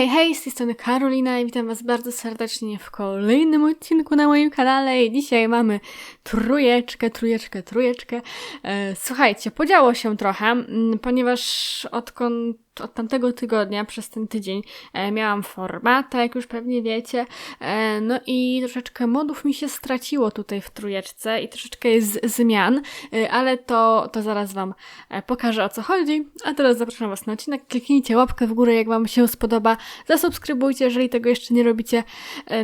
Hej, hej, z tej strony Karolina i witam Was bardzo serdecznie w kolejnym odcinku na moim kanale i dzisiaj mamy trójeczkę, trójeczkę, trójeczkę. E, słuchajcie, podziało się trochę, ponieważ odkąd od tamtego tygodnia, przez ten tydzień, e, miałam formata, jak już pewnie wiecie, e, no i troszeczkę modów mi się straciło tutaj w trójeczce i troszeczkę jest zmian, e, ale to, to zaraz Wam pokażę o co chodzi, a teraz zapraszam Was na odcinek, kliknijcie łapkę w górę, jak Wam się spodoba, zasubskrybujcie, jeżeli tego jeszcze nie robicie.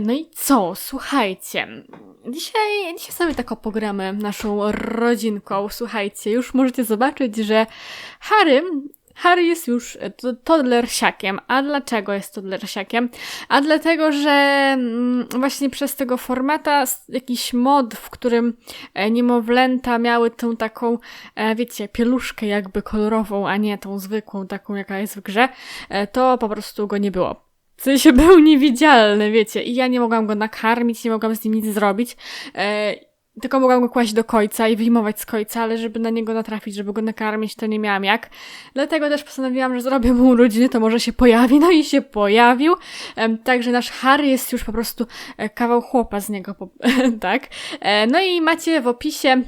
No i co? Słuchajcie. Dzisiaj, dzisiaj sobie tak pogramy naszą rodzinką. Słuchajcie, już możecie zobaczyć, że Harry. Harry jest już e, to- toddlersiakiem. A dlaczego jest toddlersiakiem? A dlatego, że mm, właśnie przez tego formata jakiś mod, w którym e, niemowlęta miały tą taką, e, wiecie, pieluszkę jakby kolorową, a nie tą zwykłą, taką jaka jest w grze, to po prostu go nie było. W sensie był niewidzialny, wiecie, i ja nie mogłam go nakarmić, nie mogłam z nim nic zrobić. Tylko mogłam go kłaść do końca i wyjmować z końca, ale żeby na niego natrafić, żeby go nakarmić, to nie miałam jak. Dlatego też postanowiłam, że zrobię mu urodziny, to może się pojawi. No i się pojawił. Także nasz Harry jest już po prostu e, kawał chłopa z niego, tak. E, No i macie w opisie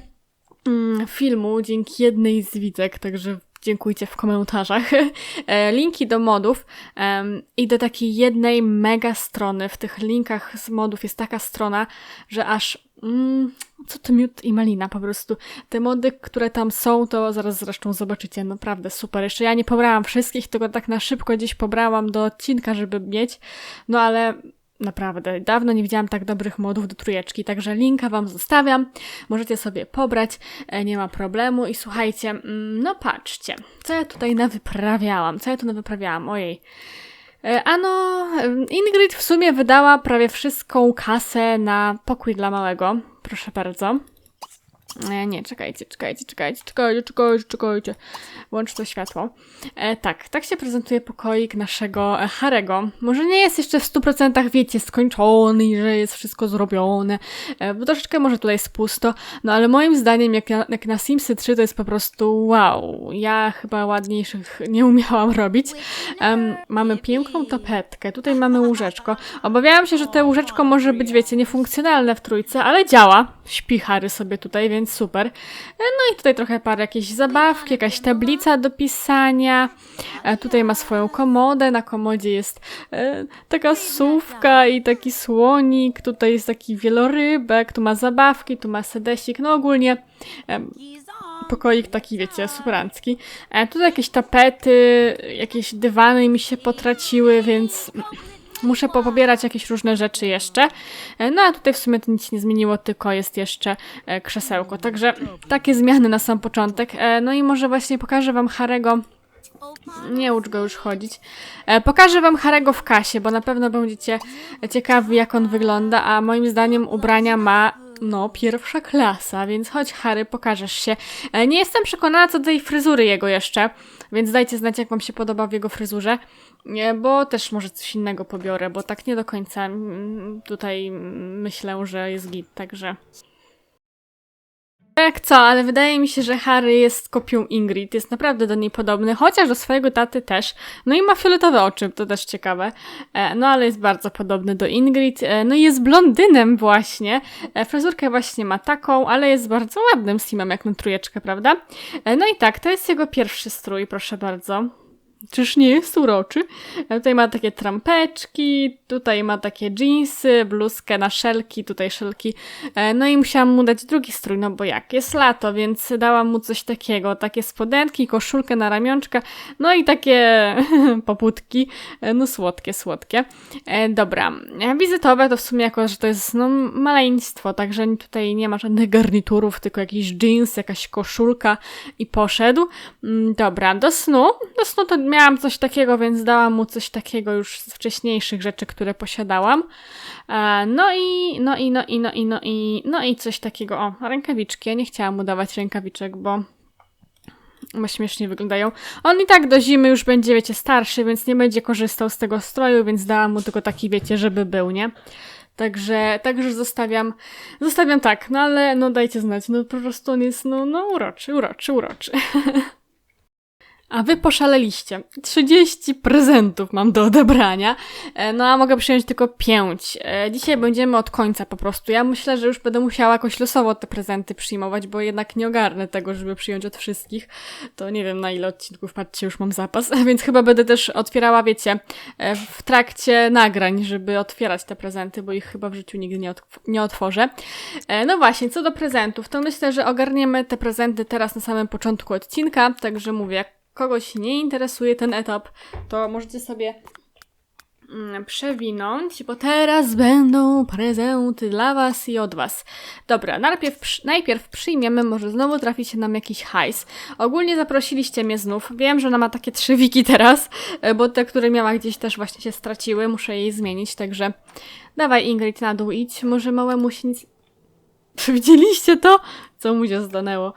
mm, filmu dzięki jednej z widzek, także dziękujcie w komentarzach. E, Linki do modów i do takiej jednej mega strony. W tych linkach z modów jest taka strona, że aż mm, co to miód i malina po prostu. Te mody, które tam są, to zaraz zresztą zobaczycie. Naprawdę super. Jeszcze ja nie pobrałam wszystkich, tylko tak na szybko gdzieś pobrałam do odcinka, żeby mieć. No ale Naprawdę, dawno nie widziałam tak dobrych modów do trójeczki, także linka Wam zostawiam, możecie sobie pobrać, e, nie ma problemu. I słuchajcie, mm, no patrzcie, co ja tutaj nawyprawiałam, co ja tu nawyprawiałam, ojej. E, Ano, Ingrid w sumie wydała prawie wszystką kasę na pokój dla małego, proszę bardzo. E, nie, czekajcie, czekajcie, czekajcie, czekajcie, czekajcie, czekajcie. Włącz to światło. E, tak, tak się prezentuje pokoik naszego e, Harego. Może nie jest jeszcze w 100% wiecie, skończony i że jest wszystko zrobione, e, bo troszeczkę może tutaj jest pusto, no ale moim zdaniem jak, na- jak na Simsy 3 to jest po prostu wow. Ja chyba ładniejszych nie umiałam robić. Em, mamy piękną tapetkę, tutaj mamy łóżeczko. Obawiałam się, że to łóżeczko może być, wiecie, niefunkcjonalne w trójce, ale działa. Śpi Harry sobie tutaj, więc super. E, No i tutaj trochę parę jakieś zabawki, jakaś tablica do pisania. E, Tutaj ma swoją komodę, na komodzie jest e, taka sówka i taki słonik, tutaj jest taki wielorybek, tu ma zabawki, tu ma sedesik, no ogólnie pokoik taki, wiecie, superancki. Tutaj jakieś tapety, jakieś dywany mi się potraciły, więc muszę popobierać jakieś różne rzeczy jeszcze. E, no a tutaj w sumie to nic nie zmieniło, tylko jest jeszcze e, krzesełko. Także takie zmiany na sam początek. E, no i może właśnie pokażę wam Harego. Nie ucz go już chodzić. Pokażę wam Harego w kasie, bo na pewno będziecie ciekawi, jak on wygląda, a moim zdaniem ubrania ma no, pierwsza klasa, więc chodź Harry, pokażesz się. E, nie jestem przekonana co do tej fryzury jego jeszcze, więc dajcie znać, jak wam się podoba w jego fryzurze, bo też może coś innego pobiorę, bo tak nie do końca mm, tutaj mm, myślę, że jest git, także... Jak co, ale wydaje mi się, że Harry jest kopią Ingrid, jest naprawdę do niej podobny, chociaż do swojego taty też. No i ma fioletowe oczy, to też ciekawe. E, No ale jest bardzo podobny do Ingrid. E, No i jest blondynem właśnie. E, Fryzurkę właśnie ma taką, ale jest bardzo ładnym simem, jak na trójeczkę, prawda? No i tak, to jest jego pierwszy strój, proszę bardzo. Czyż nie jest uroczy? Tutaj ma takie trampeczki, tutaj ma takie jeansy, bluzkę na szelki, tutaj szelki. E, No i musiałam mu dać drugi strój, no bo jak, jest lato, więc dałam mu coś takiego, takie spodenki, koszulkę na ramionczka, no i takie poputki, E, no słodkie, słodkie. E, Dobra, wizytowe to w sumie jako, że to jest no maleństwo, także tutaj nie ma żadnych garniturów, tylko jakiś jeans, jakaś koszulka i poszedł. Mm, Dobra, do snu, do snu to miałam coś takiego, więc dałam mu coś takiego już z wcześniejszych rzeczy, które posiadałam. E, No i, no i, no i, no i, no i, no i coś takiego, o, rękawiczki. Ja nie chciałam mu dawać rękawiczek, bo bo śmiesznie wyglądają. On i tak do zimy już będzie, wiecie, starszy, więc nie będzie korzystał z tego stroju, więc dałam mu tylko taki, wiecie, żeby był, nie? Także, także zostawiam, zostawiam tak, no ale no dajcie znać, no po prostu on jest, no, no uroczy, uroczy, uroczy. A wy poszaleliście. 30 prezentów mam do odebrania, e, no a mogę przyjąć tylko 5. E, Dzisiaj będziemy od końca po prostu. Ja myślę, że już będę musiała jakoś losowo te prezenty przyjmować, bo jednak nie ogarnę tego, żeby przyjąć od wszystkich. To nie wiem na ile odcinków, patrzcie, już mam zapas, więc chyba będę też otwierała, wiecie, e, w trakcie nagrań, żeby otwierać te prezenty, bo ich chyba w życiu nigdy nie, otw- nie otworzę. No właśnie, co do prezentów, to myślę, że ogarniemy te prezenty teraz na samym początku odcinka, także mówię, kogoś nie interesuje ten etap, to możecie sobie mm, przewinąć, bo teraz będą prezenty dla Was i od Was. Dobra, najpierw, najpierw przyjmiemy, może znowu trafi się nam jakiś hajs. Ogólnie zaprosiliście mnie znów. Wiem, że ona ma takie trzy wiki teraz, e, bo te, które miała gdzieś też właśnie się straciły, muszę jej zmienić, także dawaj Ingrid na dół idź, może małemu się nic... Widzieliście to? Co mu się zdanęło.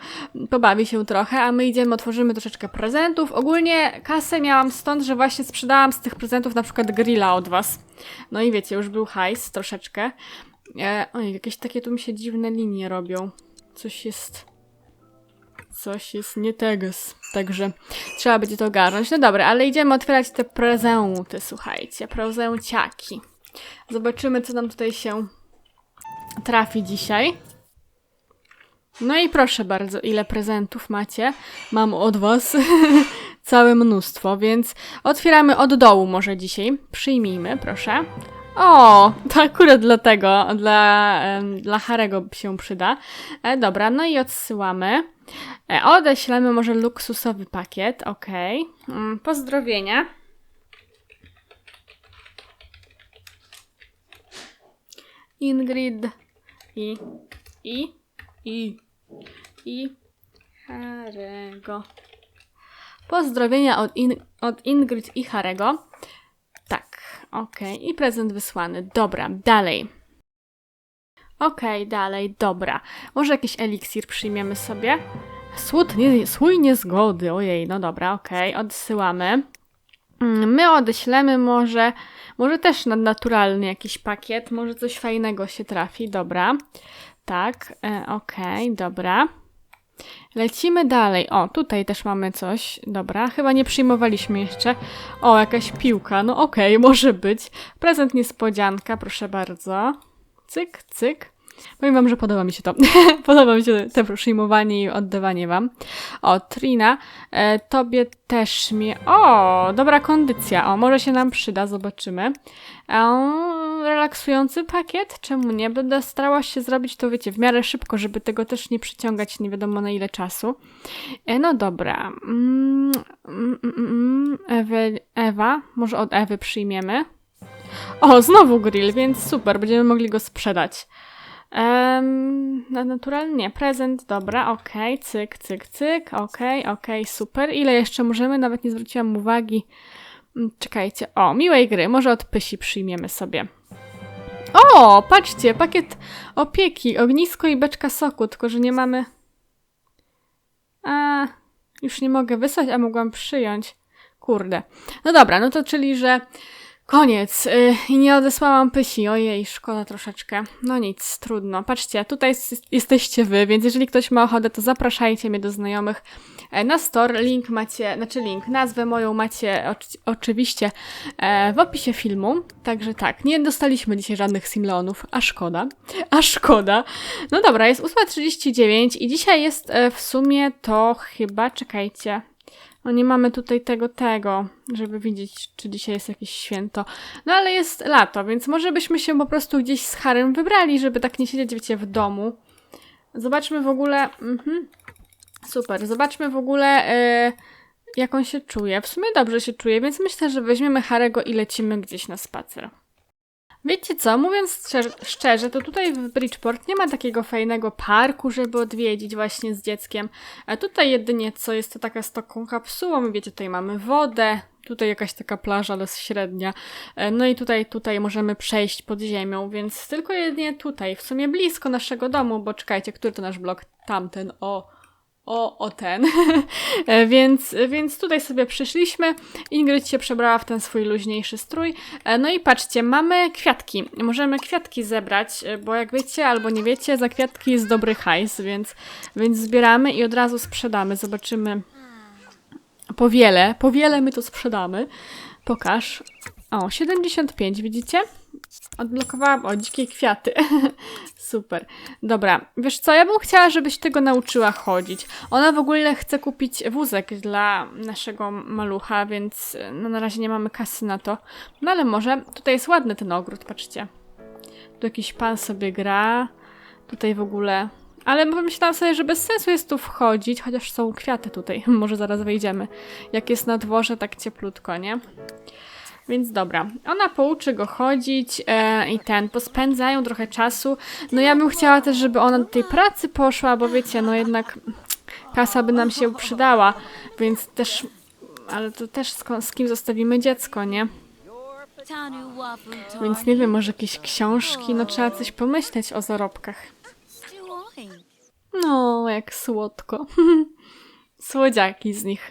Pobawi się trochę, a my idziemy, otworzymy troszeczkę prezentów. Ogólnie kasę miałam stąd, że właśnie sprzedałam z tych prezentów na przykład grilla od was. No i wiecie, już był hajs troszeczkę. E, oj, jakieś takie tu mi się dziwne linie robią. Coś jest... Coś jest nie teges. Także trzeba będzie to ogarnąć. No dobra, ale idziemy otwierać te prezenty, słuchajcie. Prezenciaki. Zobaczymy, co nam tutaj się trafi dzisiaj. No i proszę bardzo, ile prezentów macie? Mam od Was całe mnóstwo, więc otwieramy od dołu może dzisiaj. Przyjmijmy, proszę. O, to akurat dla, em, dla Harego się przyda. E, dobra, no i odsyłamy. E, odeślemy może luksusowy pakiet, ok. Mm, pozdrowienia. Ingrid i i i i Harego. Pozdrowienia od, In od Ingrid i Harego. Tak, okej. I prezent wysłany. Dobra, dalej. Okej, dalej, dobra. Może jakiś eliksir przyjmiemy sobie? Słód nie, słój niezgody. Ojej, no dobra, okej, odsyłamy. Mm, My odeślemy może, może też nadnaturalny jakiś pakiet, może coś fajnego się trafi, dobra. Tak, e, okej, dobra. Lecimy dalej. O, tutaj też mamy coś. Dobra, chyba nie przyjmowaliśmy jeszcze. O, jakaś piłka. No okej, może być. Prezent niespodzianka, proszę bardzo. Cyk, cyk. Powiem wam, że podoba mi się to. podoba mi się to przyjmowanie i oddawanie wam. O, Trina, e, tobie też mi... O, dobra kondycja. O, może się nam przyda, zobaczymy. O, relaksujący pakiet? Czemu nie? Będę starała się zrobić to, wiecie, w miarę szybko, żeby tego też nie przyciągać nie wiadomo na ile czasu. E, no dobra. Mm, mm, mm, mm. Ewy, Ewa, może od Ewy przyjmiemy. O, znowu grill, więc super, będziemy mogli go sprzedać. Um, naturalnie, prezent, dobra, okej, cyk, cyk, cyk, okej, okej, super. Ile jeszcze możemy? Nawet nie zwróciłam uwagi. Mm, Czekajcie, o, miłej gry, może od Pysi przyjmiemy sobie. O, patrzcie, pakiet opieki, ognisko i beczka soku, tylko że nie mamy... A, już nie mogę wysłać, a mogłam przyjąć. Kurde. No dobra, no to czyli, że koniec. Y, I nie odesłałam pysi. Ojej, szkoda troszeczkę. No nic, trudno. Patrzcie, tutaj jesteście wy, więc jeżeli ktoś ma ochotę, to zapraszajcie mnie do znajomych e, na store. Link macie, znaczy link, nazwę moją macie oczy- oczywiście e, w opisie filmu. Także tak, nie dostaliśmy dzisiaj żadnych simleonów, a szkoda. A szkoda. No dobra, jest 8.39 i dzisiaj jest e, w sumie to chyba, czekajcie, no nie mamy tutaj tego, tego, żeby widzieć, czy dzisiaj jest jakieś święto. No ale jest lato, więc może byśmy się po prostu gdzieś z Harem wybrali, żeby tak nie siedzieć, wiecie, w domu. Zobaczmy w ogóle... Mhm. Super, zobaczmy w ogóle, e, jak on się czuje. W sumie dobrze się czuje, więc myślę, że weźmiemy Harego i lecimy gdzieś na spacer. Wiecie co, mówiąc szczerze, to tutaj w Bridgeport nie ma takiego fajnego parku, żeby odwiedzić właśnie z dzieckiem. A tutaj jedynie co jest to taka z taką kapsułą, wiecie, tutaj mamy wodę, tutaj jakaś taka plaża, ale średnia. E, No i tutaj, tutaj możemy przejść pod ziemią, więc tylko jedynie tutaj, w sumie blisko naszego domu, bo czekajcie, który to nasz blok? Tamten, o. O, o ten. E, więc, więc tutaj sobie przyszliśmy. Ingrid się przebrała w ten swój luźniejszy strój. E, No i patrzcie, mamy kwiatki. Możemy kwiatki zebrać, e, bo jak wiecie albo nie wiecie, za kwiatki jest dobry hajs, więc, więc zbieramy i od razu sprzedamy. Zobaczymy powiele, powiele my to sprzedamy. Pokaż. O, 75, widzicie? Odblokowałam, o, dzikie kwiaty. Super. Dobra, wiesz co, ja bym chciała, żebyś tego nauczyła chodzić. Ona w ogóle chce kupić wózek dla naszego malucha, więc no, na razie nie mamy kasy na to. No ale może, tutaj jest ładny ten ogród, patrzcie. Tu jakiś pan sobie gra. Tutaj w ogóle... Ale pomyślałam sobie, że bez sensu jest tu wchodzić, chociaż są kwiaty tutaj. Może zaraz wejdziemy. Jak jest na dworze, tak cieplutko, nie? Więc dobra, ona pouczy go chodzić e, i ten, pospędzają trochę czasu. No ja bym chciała też, żeby ona do tej pracy poszła, bo wiecie, no jednak kasa by nam się przydała, więc też, ale to też z, z kim zostawimy dziecko, nie? Więc nie wiem, może jakieś książki, no trzeba coś pomyśleć o zarobkach. No, jak słodko. Słodziaki z nich.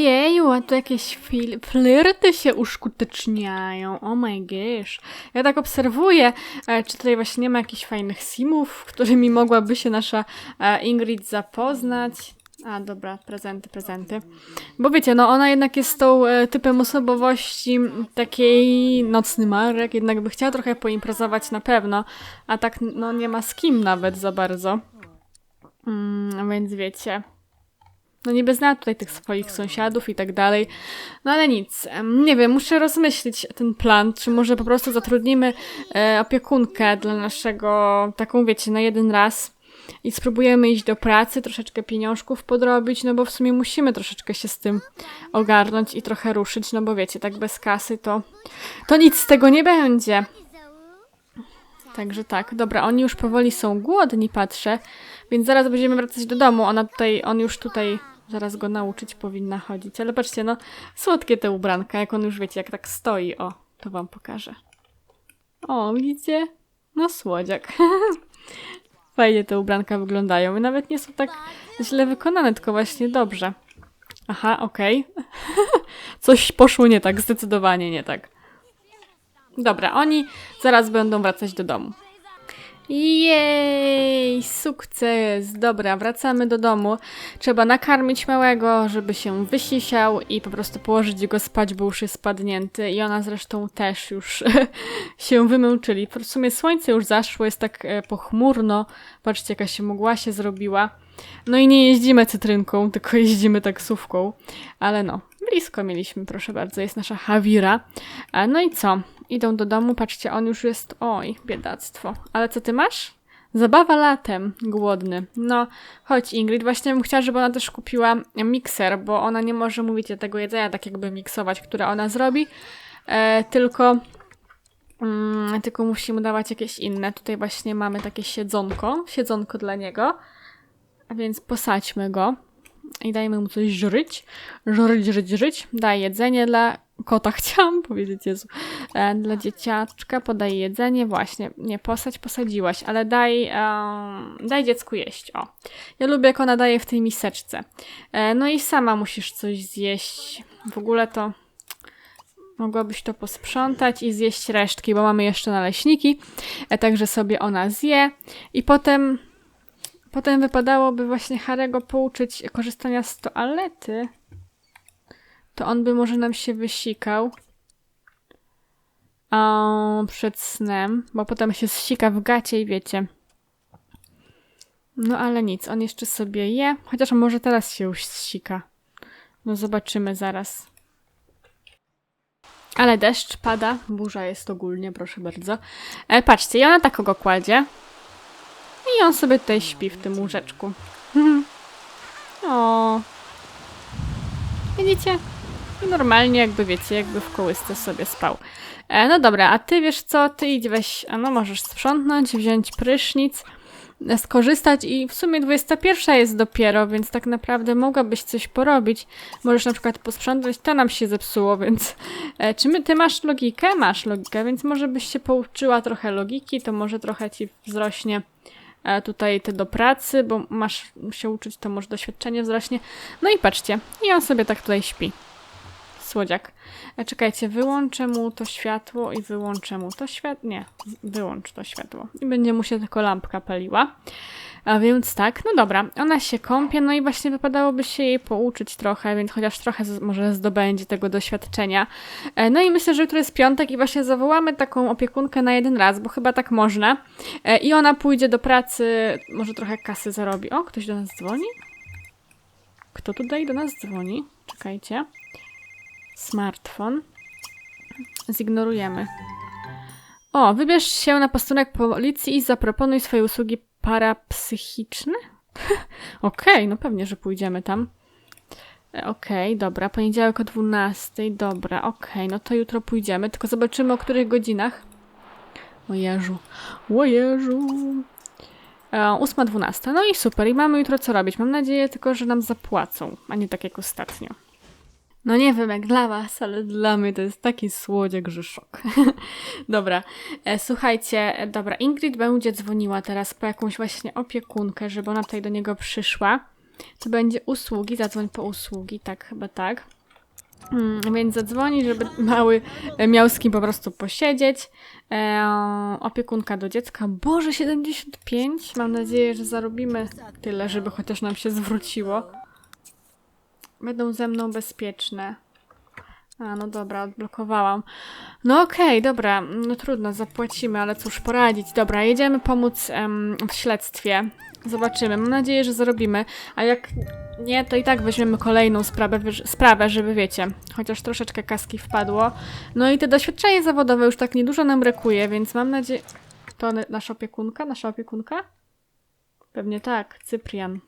Jeju, a tu jakieś fil- flirty się uskuteczniają. Oh my gosh. Ja tak obserwuję, e, czy tutaj właśnie nie ma jakichś fajnych simów, którymi mogłaby się nasza e, Ingrid zapoznać. A, dobra, prezenty, prezenty. Bo wiecie, no ona jednak jest tą e, typem osobowości takiej nocny marek, jednak by chciała trochę poimprezować na pewno, a tak no nie ma z kim nawet za bardzo. Mm, więc wiecie, no niby zna tutaj tych swoich sąsiadów i tak dalej. No ale nic. Nie wiem, muszę rozmyślić ten plan, czy może po prostu zatrudnimy e, opiekunkę dla naszego, taką wiecie, na jeden raz i spróbujemy iść do pracy, troszeczkę pieniążków podrobić, no bo w sumie musimy troszeczkę się z tym ogarnąć i trochę ruszyć, no bo wiecie, tak bez kasy to, to nic z tego nie będzie. Także tak, dobra, oni już powoli są głodni, patrzę, więc zaraz będziemy wracać do domu. Ona tutaj, on już tutaj, zaraz go nauczyć powinna chodzić. Ale patrzcie, no, słodkie te ubranka, jak on już wiecie, jak tak stoi. O, to wam pokażę. O, widzicie? No, słodziak. Fajnie te ubranka wyglądają i nawet nie są tak źle wykonane, tylko właśnie dobrze. Aha, okej. Coś poszło nie tak, zdecydowanie nie tak. Dobra, oni zaraz będą wracać do domu. Jej, sukces! Dobra, wracamy do domu. Trzeba nakarmić małego, żeby się wysisiał i po prostu położyć go spać, bo już jest spadnięty. I ona zresztą też już się wymęczyli. W sumie słońce już zaszło, jest tak e, pochmurno. Patrzcie, jaka się mgła się zrobiła. No i nie jeździmy cytrynką, tylko jeździmy taksówką. Ale no, blisko mieliśmy, proszę bardzo, jest nasza Hawira. E, No i co? Idą do domu, patrzcie, on już jest, oj, biedactwo. Ale co ty masz? Zabawa latem, głodny. No, chodź Ingrid, właśnie bym chciała, żeby ona też kupiła mikser, bo ona nie może mówić tego jedzenia tak jakby miksować, które ona zrobi, e, tylko, mm, tylko musimy dawać jakieś inne. Tutaj właśnie mamy takie siedzonko, siedzonko dla niego, więc posadźmy go i dajmy mu coś żryć, żryć, żryć, żryć. Daj jedzenie dla kota, chciałam powiedzieć, Jezu. E, dla dzieciaczka podaj jedzenie, właśnie, nie posadź, posadziłaś, ale daj, em, daj dziecku jeść, o. Ja lubię, jak ona daje w tej miseczce. E, no i sama musisz coś zjeść. W ogóle to mogłabyś to posprzątać i zjeść resztki, bo mamy jeszcze naleśniki, e, także sobie ona zje i potem Potem wypadałoby właśnie Harego pouczyć korzystania z toalety. To on by może nam się wysikał. O, przed snem, bo potem się zsika w gacie i wiecie. No ale nic, on jeszcze sobie je, chociaż może teraz się już zsika. No zobaczymy zaraz. Ale deszcz pada, burza jest ogólnie, proszę bardzo. E, patrzcie, i ona tak go kładzie. I on sobie tutaj śpi w tym łóżeczku. o. Widzicie? Normalnie jakby wiecie, jakby w kołysce sobie spał. E, no dobra, a ty wiesz co? Ty idź weź, no możesz sprzątnąć, wziąć prysznic, skorzystać i w sumie 21 jest dopiero, więc tak naprawdę mogłabyś coś porobić. Możesz na przykład posprzątać, to nam się zepsuło, więc e, czy my, ty masz logikę? Masz logikę, więc może byś się pouczyła trochę logiki, to może trochę ci wzrośnie tutaj te do pracy, bo masz się uczyć, to może doświadczenie wzrośnie. No i patrzcie, i on sobie tak tutaj śpi. Słodziak. E, czekajcie, wyłączę mu to światło i wyłączę mu to światło. Nie, wyłącz to światło. I będzie mu się tylko lampka paliła. A więc tak, no dobra, ona się kąpie, no i właśnie wypadałoby się jej pouczyć trochę, więc chociaż trochę może zdobędzie tego doświadczenia. E, no i myślę, że jutro jest piątek i właśnie zawołamy taką opiekunkę na jeden raz, bo chyba tak można. E, I ona pójdzie do pracy, może trochę kasy zarobi. O, ktoś do nas dzwoni? Kto tutaj do nas dzwoni? Czekajcie. Smartfon. Zignorujemy. O, wybierz się na posterunek policji i zaproponuj swoje usługi parapsychiczne? Okej, no pewnie, że pójdziemy tam. E, Okej, dobra, poniedziałek o 12, dobra, okej, no to jutro pójdziemy, tylko zobaczymy o których godzinach. O Jezu, o Jezu. E, 8.12, no i super, i mamy jutro co robić. Mam nadzieję tylko, że nam zapłacą, a nie tak jak ostatnio. No nie wiem jak dla was, ale dla mnie to jest taki słodziak, że szok. dobra, e, słuchajcie, e, dobra, Ingrid będzie dzwoniła teraz po jakąś właśnie opiekunkę, żeby ona tutaj do niego przyszła. To będzie usługi, zadzwoń po usługi, tak, chyba tak. Mm, więc zadzwoni, żeby mały e, miał z kim po prostu posiedzieć. E, opiekunka do dziecka. Boże, 75. Mam nadzieję, że zarobimy tyle, żeby chociaż nam się zwróciło. Będą ze mną bezpieczne. A, no dobra, odblokowałam. No okej, dobra, no trudno, zapłacimy, ale cóż poradzić. Dobra, jedziemy pomóc em, w śledztwie. Zobaczymy. Mam nadzieję, że zarobimy. A jak nie, to i tak weźmiemy kolejną sprawę, sprawę, żeby wiecie, chociaż troszeczkę kaski wpadło. No i te doświadczenie zawodowe już tak niedużo nam brakuje, więc mam nadzieję... To nasza opiekunka? Nasza opiekunka? Pewnie tak, Cyprian.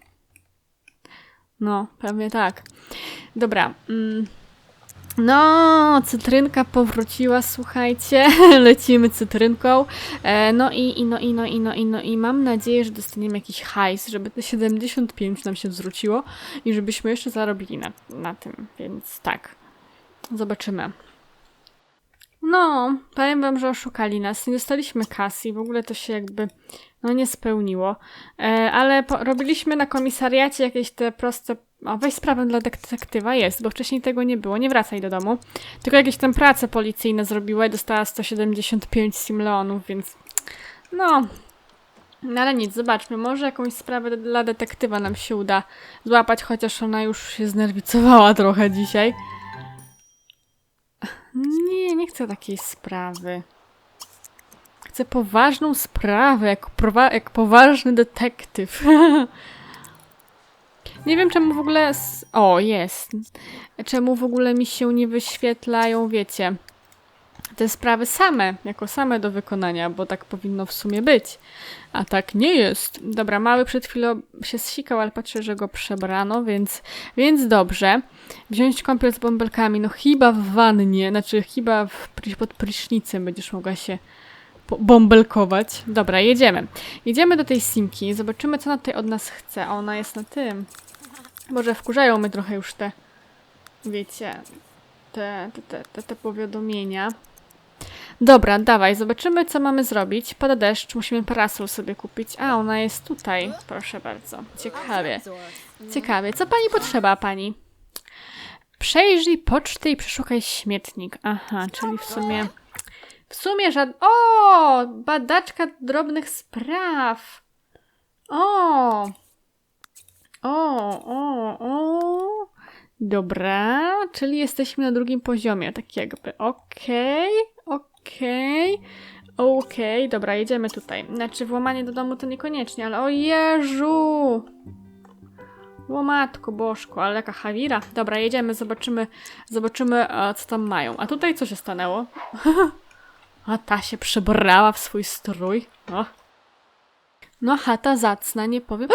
No, pewnie tak. Dobra. Mm. No, cytrynka powróciła, słuchajcie. Lecimy cytrynką. E, no i, i, no i, no i, no i, no i mam nadzieję, że dostaniemy jakiś hajs, żeby te 75 nam się zwróciło i żebyśmy jeszcze zarobili na, na tym, więc tak. Zobaczymy. No, powiem wam, że oszukali nas. Nie dostaliśmy kasy i w ogóle to się jakby no nie spełniło. E, ale po, robiliśmy na komisariacie jakieś te proste. O, weź sprawę dla detektywa jest, bo wcześniej tego nie było. Nie wracaj do domu. Tylko jakieś tam prace policyjne zrobiła i dostała 175 simleonów, więc. No. No ale nic, zobaczmy, może jakąś sprawę dla detektywa nam się uda złapać, chociaż ona już się znerwicowała trochę dzisiaj. Nie, nie chcę takiej sprawy. Poważną sprawę, jak, jak poważny detektyw. nie wiem, czemu w ogóle. O, jest. Czemu w ogóle mi się nie wyświetlają, wiecie, te sprawy same, jako same do wykonania, bo tak powinno w sumie być. A tak nie jest. Dobra, mały przed chwilą się zsikał, ale patrzę, że go przebrano, więc, więc dobrze. Wziąć kąpiel z bąbelkami, no chyba w wannie, znaczy chyba w, pod prysznicem będziesz mogła się bąbelkować. Dobra, jedziemy. Jedziemy do tej simki, zobaczymy co ona tutaj od nas chce. A ona jest na tym. Może wkurzają my trochę już te, wiecie, te, te, te, te, te powiadomienia. Dobra, dawaj, zobaczymy co mamy zrobić. Pada deszcz, musimy parasol sobie kupić. A, ona jest tutaj, proszę bardzo. Ciekawie. Ciekawie. Co pani potrzeba, pani? Przejrzyj pocztę i przeszukaj śmietnik. Aha, czyli w sumie... W sumie żad... O! Badaczka drobnych spraw. O! O, o, o. Dobra, czyli jesteśmy na drugim poziomie, tak jakby. Okej, okej. Okej, dobra, jedziemy tutaj. Znaczy, włamanie do domu to niekoniecznie, ale o Jeżu! Łomatko, bożko, ale jaka hawira. Dobra, jedziemy, zobaczymy, zobaczymy, e, co tam mają. A tutaj co się stanęło? A ta się przebrała w swój strój. O. No, chata zacna, nie powiem.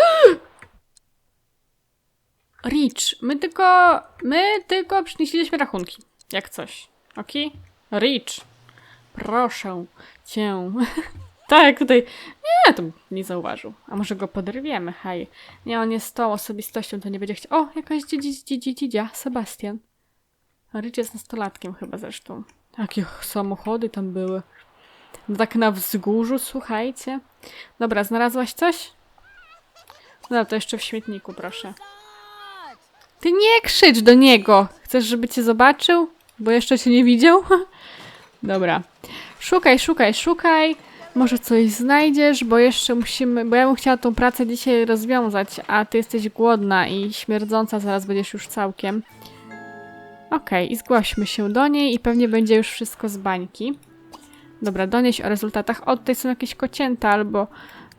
Rich, my tylko, my tylko przynieśliśmy rachunki. Jak coś. Okej? Rich, proszę cię. tak, tutaj. Nie, to nie zauważył. A może go poderwiemy, hej. Nie, on jest tą osobistością, to nie będzie chciał. O, jakaś dzidzi, dzidzi, dzidzia, Sebastian. Rich jest nastolatkiem chyba zresztą. Jakie samochody tam były. No tak na wzgórzu, słuchajcie. Dobra, znalazłaś coś? No to jeszcze w śmietniku, proszę. Ty nie krzycz do niego! Chcesz, żeby cię zobaczył? Bo jeszcze cię nie widział? Dobra. Szukaj, szukaj, szukaj. Może coś znajdziesz, bo jeszcze musimy, bo ja bym chciała tą pracę dzisiaj rozwiązać, a ty jesteś głodna i śmierdząca, zaraz będziesz już całkiem. Okej, i zgłośmy się do niej i pewnie będzie już wszystko z bańki. Dobra, donieś o rezultatach. O, tutaj są jakieś kocięta albo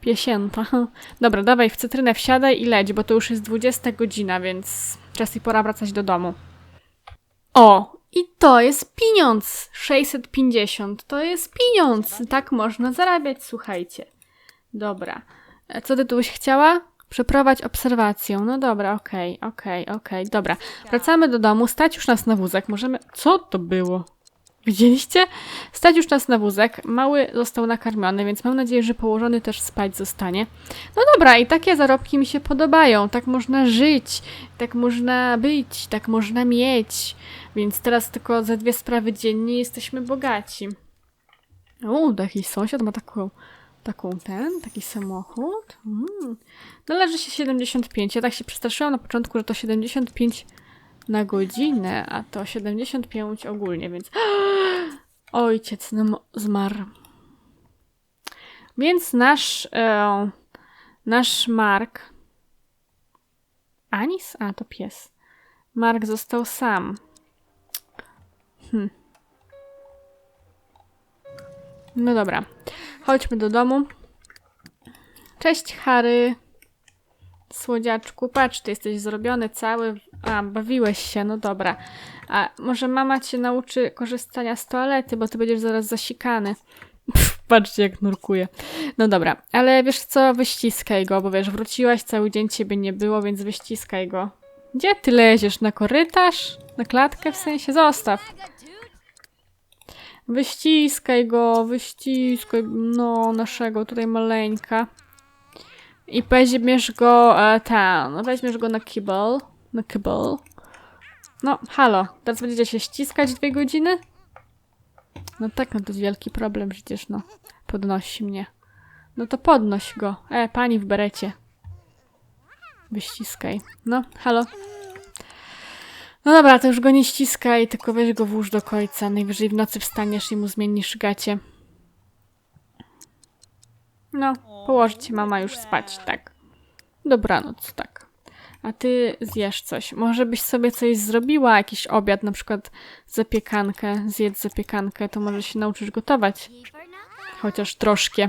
piesięta. Dobra, dawaj w cytrynę wsiadaj i leć, bo to już jest 20 godzina, więc czas i pora wracać do domu. O, i to jest pieniądz. 650 to jest pieniądz. Tak można zarabiać, słuchajcie. Dobra. E, Co ty tu byś chciała? Przeprowadź obserwację. No dobra, okej, okej, okej. Dobra. Wracamy do domu. Stać już nas na wózek. Możemy... Co to było? Widzieliście? Stać już nas na wózek. Mały został nakarmiony, więc mam nadzieję, że położony też spać zostanie. No dobra, i takie zarobki mi się podobają. Tak można żyć, tak można być, tak można mieć. Więc teraz tylko za dwie sprawy dziennie jesteśmy bogaci. O, taki sąsiad ma taką, taką ten, taki samochód. Mm. Należy się 75. Ja tak się przestraszyłam na początku, że to 75 na godzinę, a to 75 ogólnie, więc ojciec nam zmarł. Więc nasz e, nasz Mark Anis? A, to pies. Mark został sam. Hm. No dobra. Chodźmy do domu. Cześć, Harry. Słodziaczku, patrz, ty jesteś zrobiony cały. A, bawiłeś się, no dobra. A może mama cię nauczy korzystania z toalety, bo ty będziesz zaraz zasikany. Pff, patrzcie, jak nurkuje. No dobra, ale wiesz co, wyściskaj go, bo wiesz, wróciłaś, cały dzień ciebie nie było, więc wyściskaj go. Gdzie ty leziesz? Na korytarz? Na klatkę w sensie? Zostaw. Wyściskaj go, wyściskaj, no, naszego tutaj maleńka. I weźmiesz go, e, ten, weźmiesz go na kibel, na kibel. No, halo, teraz będziecie się ściskać dwie godziny? No tak, no to jest wielki problem przecież, no. Podnosi mnie. No to podnoś go. E, pani w berecie. Wyściskaj. No, halo. No dobra, to już go nie ściskaj, tylko weź go włóż do końca. Najwyżej w nocy wstaniesz i mu zmienisz gacie. No, położy cię mama już spać, tak. Dobranoc, tak. A ty zjesz coś. Może byś sobie coś zrobiła, jakiś obiad, na przykład zapiekankę, zjedz zapiekankę, to może się nauczysz gotować. Chociaż troszkę.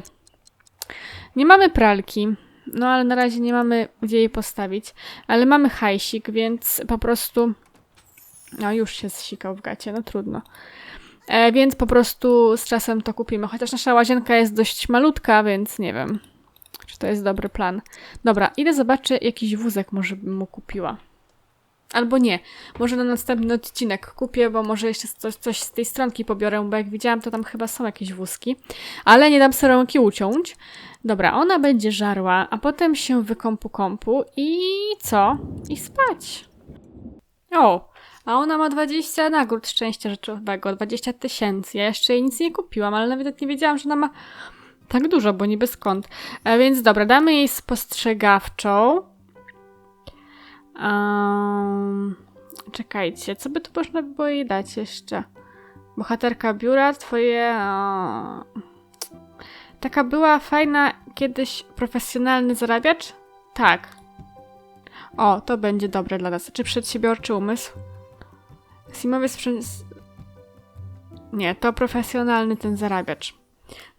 Nie mamy pralki, no ale na razie nie mamy gdzie jej postawić. Ale mamy hajsik, więc po prostu... No już się zsikał w gacie, no trudno. E, więc po prostu z czasem to kupimy. Chociaż nasza łazienka jest dość malutka, więc nie wiem, czy to jest dobry plan. Dobra, idę zobaczę jakiś wózek może bym mu kupiła. Albo nie. Może na następny odcinek kupię, bo może jeszcze coś, coś z tej stronki pobiorę, bo jak widziałam, to tam chyba są jakieś wózki. Ale nie dam ręki uciąć. Dobra, ona będzie żarła, a potem się wykąpu kąpu i co? I spać. O, a ona ma 20 nagród szczęścia rzeczowego, 20 tysięcy. Ja jeszcze jej nic nie kupiłam, ale nawet nie wiedziałam, że ona ma tak dużo, bo niby skąd. A więc dobra, damy jej spostrzegawczą. Um, czekajcie, co by tu można było jej dać jeszcze? Bohaterka biura, twoje... Taka była fajna kiedyś profesjonalny zarabiacz? Tak. O, to będzie dobre dla nas. Czy przedsiębiorczy umysł? Simowy sprzęt... Nie, to profesjonalny ten zarabiacz.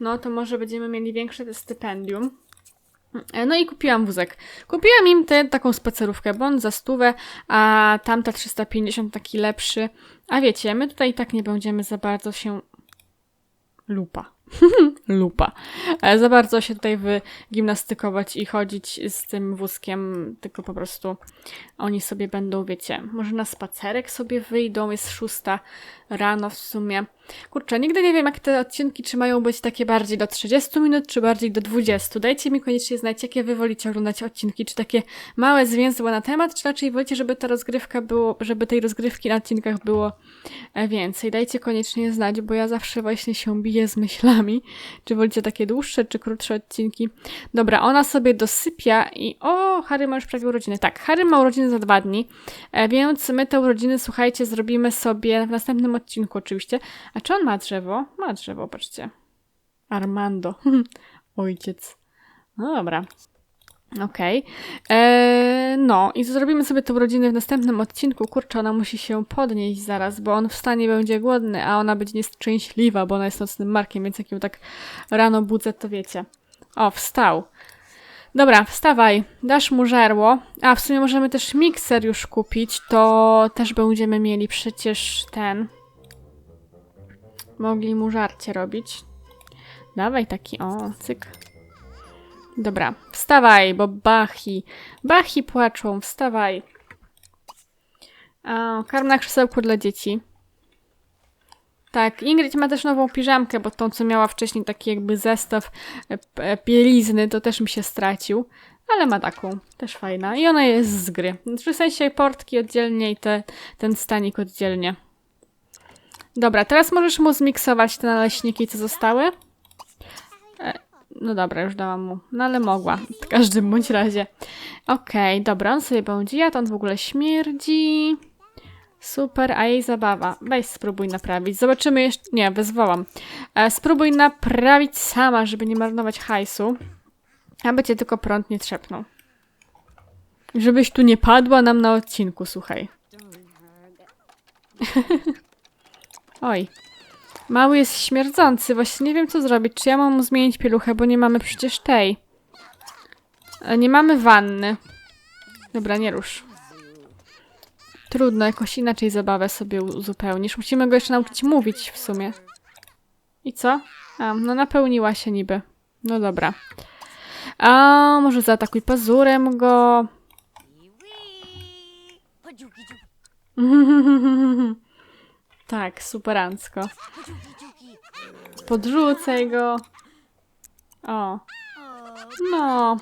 No to może będziemy mieli większe stypendium. E, No i kupiłam wózek. Kupiłam im tę taką spacerówkę, on za stówę, a tamta 350 taki lepszy. A wiecie, my tutaj i tak nie będziemy za bardzo się... Lupa. Lupa. E, Za bardzo się tutaj wygimnastykować i chodzić z tym wózkiem, tylko po prostu oni sobie będą, wiecie, może na spacerek sobie wyjdą, jest szósta rano w sumie. Kurczę, nigdy nie wiem, jak te odcinki, czy mają być takie bardziej do 30 minut, czy bardziej do 20. Dajcie mi koniecznie znać, jakie wy wolicie oglądać odcinki, czy takie małe, zwięzłe na temat, czy raczej wolicie, żeby ta rozgrywka było, żeby tej rozgrywki na odcinkach było e, więcej. Dajcie koniecznie znać, bo ja zawsze właśnie się biję z myślami, czy wolicie takie dłuższe, czy krótsze odcinki. Dobra, ona sobie dosypia i o, Harry ma już prawie urodziny. Tak, Harry ma urodziny za dwa dni, e, więc my te urodziny, słuchajcie, zrobimy sobie w następnym odcinku oczywiście. A czy on ma drzewo? Ma drzewo, patrzcie. Armando. Ojciec. No dobra. Okej. Eee, No, i zrobimy sobie te urodziny w następnym odcinku. Kurczę, ona musi się podnieść zaraz, bo on wstanie będzie głodny, a ona będzie nieszczęśliwa, bo ona jest nocnym markiem, więc jak ją tak rano budzę, to wiecie. O, wstał. Dobra, wstawaj. Dasz mu żerło. A, w sumie możemy też mikser już kupić, to też będziemy mieli przecież ten... Mogli mu żarcie robić. Dawaj taki, o, cyk. Dobra, wstawaj, bo bachi. Bachi płaczą, wstawaj. A, karm na krzesełku dla dzieci. Tak, Ingrid ma też nową piżamkę, bo tą, co miała wcześniej, taki jakby zestaw e, p- bielizny, to też mi się stracił. Ale ma taką, też fajna. I ona jest z gry. W sensie portki oddzielnie i te, ten stanik oddzielnie. Dobra, teraz możesz mu zmiksować te naleśniki, co zostały. E, no dobra, już dałam mu. No ale mogła. W każdym bądź razie. Okej, dobra, on sobie będzie jadł, on w ogóle śmierdzi. Super, a jej zabawa. Weź spróbuj naprawić. Zobaczymy jeszcze... Nie, wezwałam. E, spróbuj naprawić sama, żeby nie marnować hajsu. Aby cię tylko prąd nie trzepnął. Żebyś tu nie padła nam na odcinku, słuchaj. Oj. Mały jest śmierdzący. Właśnie nie wiem, co zrobić. Czy ja mam mu zmienić pieluchę, bo nie mamy przecież tej. E, Nie mamy wanny. Dobra, nie rusz. Trudno, jakoś inaczej zabawę sobie uzupełnisz. Musimy go jeszcze nauczyć mówić w sumie. I co? A, no napełniła się niby. No dobra. A może zaatakuj pazurem go. tak, superancko. Podrzucaj go. O. No.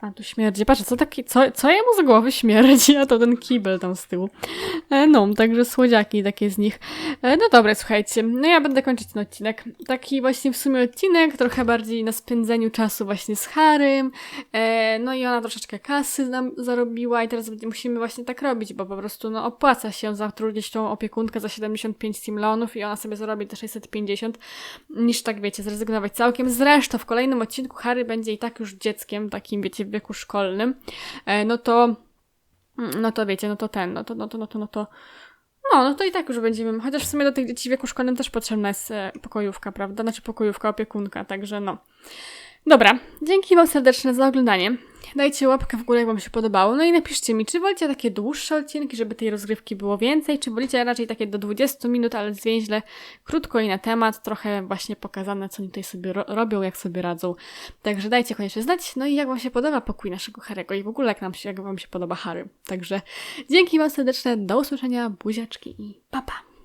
A tu śmierdzi. Patrz, co, taki, co, co jemu z głowy śmierdzi, a to ten kibel tam z tyłu. E, no, także słodziaki takie z nich. E, no dobra, słuchajcie, no ja będę kończyć ten odcinek. Taki właśnie w sumie odcinek, trochę bardziej na spędzeniu czasu właśnie z Harym. E, no i ona troszeczkę kasy nam zarobiła i teraz musimy właśnie tak robić, bo po prostu no opłaca się zatrudnić tą opiekunkę za 75 simlonów i ona sobie zarobi te 650, niż tak wiecie, zrezygnować całkiem. Zresztą w kolejnym odcinku Harry będzie i tak już dzieckiem, takim wiecie, w wieku szkolnym. E, no to no to wiecie, no to ten, no to, no to, no to, no to. No, no to i tak już będziemy. Chociaż w sumie do tych dzieci w wieku szkolnym też potrzebna jest e, pokojówka, prawda? Znaczy pokojówka, opiekunka, także no. Dobra, dzięki Wam serdecznie za oglądanie. Dajcie łapkę w górę, jak Wam się podobało. No i napiszcie mi, czy wolicie takie dłuższe odcinki, żeby tej rozgrywki było więcej, czy wolicie raczej takie do 20 minut, ale zwięźle, krótko i na temat, trochę właśnie pokazane, co oni tutaj sobie ro- robią, jak sobie radzą. Także dajcie koniecznie znać, no i jak Wam się podoba pokój naszego Harego i w ogóle jak, nam się, jak Wam się podoba Harry. Także dzięki Wam serdecznie, do usłyszenia, buziaczki i pa pa!